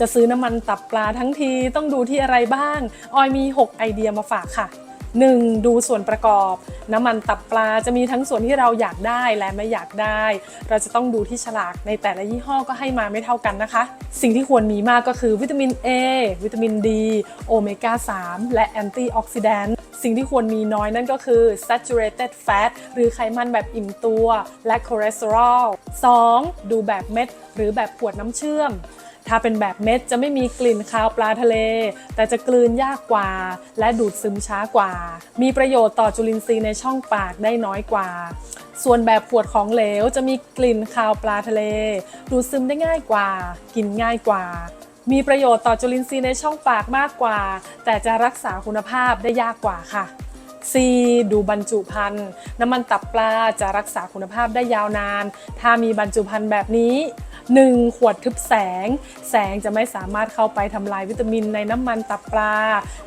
จะซื้อน้ำมันตับปลาทั้งทีต้องดูที่อะไรบ้าง ออยมี 6 ไอเดียมาฝากค่ะ 1. ดูส่วนประกอบ น้ำมันตับปลาจะมีทั้งส่วนที่เราอยากได้และไม่อยากได้ เราจะต้องดูที่ฉลากในแต่ละยี่ห้อก็ให้มาไม่เท่ากันนะคะ สิ่งที่ควรมีมากก็คือวิตามิน A วิตามิน D โอเมก้า 3 และแอนตี้ออกซิแดนต์สิ่งที่ควรมีน้อยนั่นก็คือ saturated fat หรือไขมันแบบอิ่มตัว และคอเลสเตอรอล 2. ดูแบบเม็ด หรือแบบขวดน้ำเชื่อม ถ้าเป็นแบบเม็ดจะไม่มีกลิ่นคาวปลาทะเล แต่จะกลืนยากกว่า และดูดซึมช้ากว่า มีประโยชน์ต่อจุลินทรีย์ในช่องปากได้น้อยกว่า ส่วนแบบขวดของเหลวจะมีกลิ่นคาวปลาทะเล ดูดซึมได้ง่ายกว่า กินง่ายกว่ามีประโยชน์ต่อจุลินทรีย์ในช่องปากมากกว่า แต่จะรักษาคุณภาพได้ยากกว่าค่ะ C ดูบรรจุภัณฑ์น้ำมันตับปลาจะรักษาคุณภาพได้ยาวนาน ถ้ามีบรรจุภัณฑ์แบบนี้ 1. ขวดทึบแสง แสงจะไม่สามารถเข้าไปทำลายวิตามินในน้ำมันตับปลา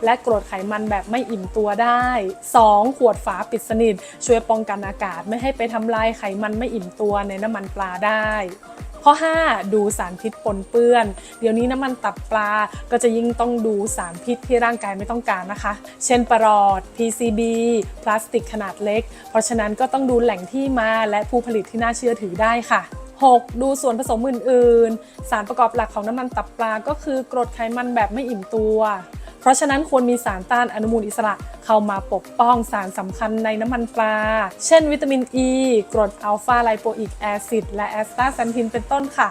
และกรดไขมันแบบไม่อิ่มตัวได้ 2. ขวดฝาปิดสนิท ช่วยป้องกันอากาศไม่ให้ไปทำลายไขมันไม่อิ่มตัวในน้ำมันปลาได้ข้อ 5 ดูสารพิษปนเปื้อน เดี๋ยวนี้น้ำมันตับปลาก็จะยิ่งต้องดูสารพิษที่ร่างกายไม่ต้องการนะคะ เช่นปรอด PCB พลาสติกขนาดเล็ก เพราะฉะนั้นก็ต้องดูแหล่งที่มาและผู้ผลิตที่น่าเชื่อถือได้ค่ะ 6. ดูส่วนผสมอื่นๆ สารประกอบหลักของน้ำมันตับปลาก็คือกรดไขมันแบบไม่อิ่มตัว เพราะฉะนั้นควรมีสารต้านอนุมูลอิสระเข้ามาปกป้องสารสำคัญในน้ำมันปลา เช่นวิตามินอ e, ีกรดอัลฟาไลโปอิกแอซิดและแอสตาแซนทินเป็นต้นค่ะ